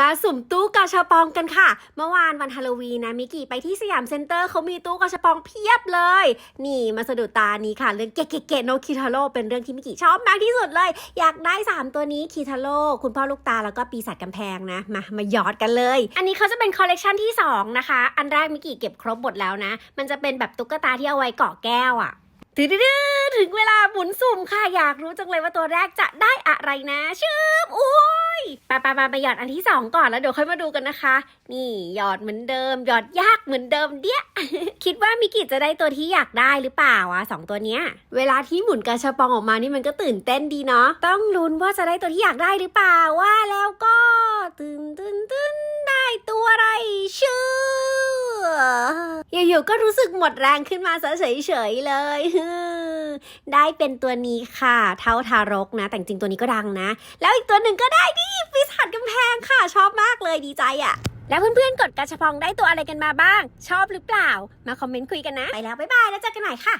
มาสุ่มตู้กาชาปองกันค่ะ เมื่อวานวันฮาโลวีนนะมิกกี้ไปที่สยามเซ็นเตอร์เขามีตู้กาชาปองเพียบเลย นี่มาสะดุดตานี้ค่ะ เรื่องเก๋เก๋โนคิทาโร่เป็นเรื่องที่มิกกี้ชอบมากที่สุดเลย อยากได้ 3 ตัวนี้คิทาโร่คุณพ่อลูกตาแล้วก็ปีศาจกำแพงนะ มามาหยอดกันเลย อันนี้เขาจะเป็นคอลเลกชันที่ 2 นะคะ อันแรกมิกกี้เก็บครบหมดแล้วนะ มันจะเป็นแบบตุ๊กตาที่เอาไว้เกาะแก้วอะดื้อถึงเวลาหมุนสุ่มค่ะอยากรู้จังเลยว่าตัวแรกจะได้อะไรนะชืบอุ้ ยไปไปไปไปหยอดอันที่สองก่อนแล้วเดี๋ยวค่อยมาดูกันนะคะ นี่หยอดเหมือนเดิม หยอดยากเหมือนเดิมเดี้ย คิดว่ามิกิจะได้ตัวที่อยากได้หรือเปล่าวะสองตัวเนี้ย เวลาที่หมุนกระชับปองออกมานี่มันก็ตื่นเต้นดีเนาะ ต้องลุ้นว่าจะได้ตัวที่อยากได้หรือเปล่าว่าแล้วก็ตื่นตื่นตื่นได้ตัวอะไรชื่ออยู่ๆก็รู้สึกหมดแรงขึ้นมาเฉยๆเลย ได้เป็นตัวนี้ค่ะ เท่าทารกนะ แต่จริงตัวนี้ก็ดังนะ แล้วอีกตัวหนึ่งก็ได้นี่ปีศาจกำแพงค่ะ ชอบมากเลยดีใจอะ่ะ แล้วเพื่อนๆกดกระชับปองได้ตัวอะไรกันมาบ้าง ชอบหรือเปล่า มาคอมเมนต์คุยกันนะ ไปแล้วบ๊ายบายแล้วเจอกันใหม่ค่ะ